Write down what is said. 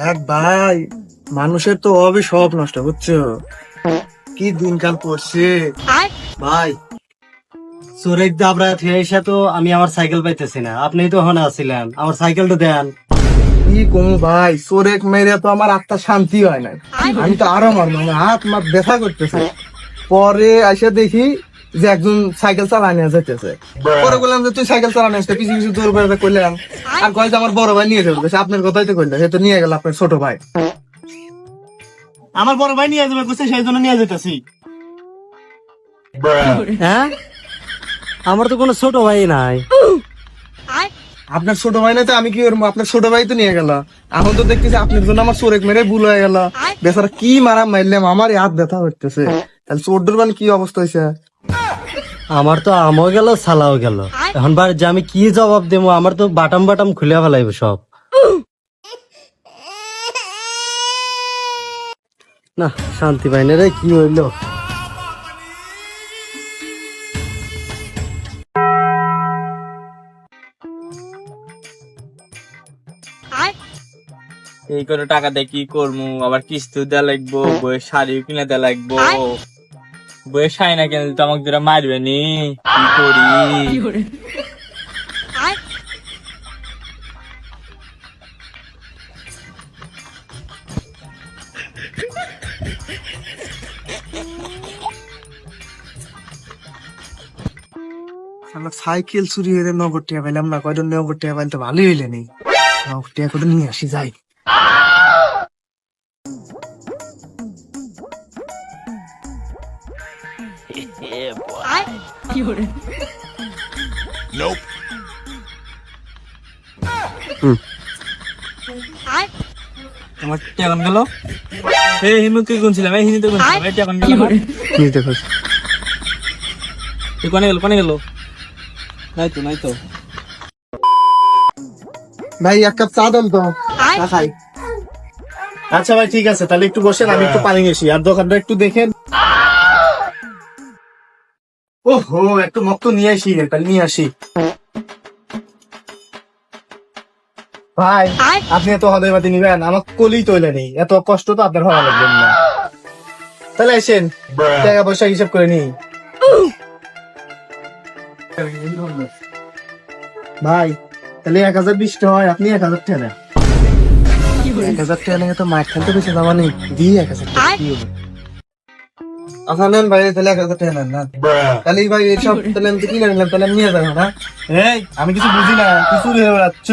এক ভাই মানুষের তো অবই সব নষ্ট বুঝছ? কি দিনকাল পড়ছে? ভাই সুরেক দাবরা এসে তো আমি আমার সাইকেল পাইতেছি না। আপনি তো ওখানে আছিলেন আমার সাইকেলটা দেন। কি কমু ভাই সোরেক মেরে তো আমার আত্মা শান্তি হয় না আমি তো আরও মারবো আমার হাত মাত ব্যথা করতেছে। পরে এসে দেখি যে একজন সাইকেল চালানো যেতেছে পরে বললাম যে তুই সাইকেল চালানো আসতে পিছু পিছু দৌড় বেড়াতে করলাম আর কয় যে আমার বড় ভাই নিয়ে যাবে। আপনার কথাই তো করল সে তো নিয়ে গেল আপনার ছোট ভাই। আমার বড় ভাই নিয়ে যাবে বুঝছে সেই জন্য নিয়ে যেতেছি হ্যাঁ? আমার তো কোনো ছোট ভাই নাই। আপনার ছোট ভাই না তো আমি কি করব? আপনার ছোট ভাই তো নিয়ে গেল। এখন তো দেখতেছি আপনার জন্য আমার চোরেক মেরে ভুল হয়ে গেল। বেচারা কি মারা মারলাম আমার হাত ব্যথা হচ্ছে তাহলে চোর ডোরবান কি অবস্থা হয়েছে আমার তো আমও গেল, সালাও গেল। এখন বার যে আমি কি জবাব দেবো, আমার তো বাটাম বাটাম খুলে ফেলাইব সব। না, শান্তি পাই না রে, কি হইল? এই করে টাকা দিয়ে কি করব আবার কিস্তি দেওয়া লাগবো, বইয়ের শাড়ি কিনে দেওয়া লাগবো। বইয়ের শাড়ি না কিনে তো আমাকে দুটা মারবে নি। কি করি? সাইকেল চুরি হয়ে নগদ টিয়া পাইলাম না কয়জন নগদ টিয়া পাইলে তো ভালোই হইলে নেই নগদ টিয়া করে নিয়ে আসি যাই। আমার টেকন গেল। এই হিমুকে গুনছিলাম এই হিমিতে গুনছিলাম এই টেকন গেল। নিতে পারছি এই কোনে গেল কোনে গেল? নাই তো নাই তো। ভাই এক কাপ চা দেন তো। চা খাই। আচ্ছা ভাই ঠিক আছে। তাহলে একটু বসেন আমি একটু পানি গেছি আর দোকানটা একটু দেখেন। ওহো একটু মক্ত নিয়ে আসি রে তাহলে নিয়ে আসি। ভাই আপনি এত হদয় নিবেন আমার কলি তৈলে নেই এত কষ্ট তো আপনার হওয়া লাগবে না। তাহলে আসেন টাকা পয়সা হিসাব করে নি ভাই তাহলে এক হাজার বিশটা হয় আপনি এক হাজার টাকা নেন। এক হাজার টাকা তো মাইক খেলতে বেশি দাম নেই দিই এক হাজার টাকা কি হবে? আচ্ছা নেন ভাই তাহলে এক হাজার টাকা নেন না তাহলে ভাই এইসব তাহলে আমি কি কিনে নিলাম তাহলে আমি নিয়ে যাব না? এই আমি কিছু বুঝি না কিছু বেড়াচ্ছ।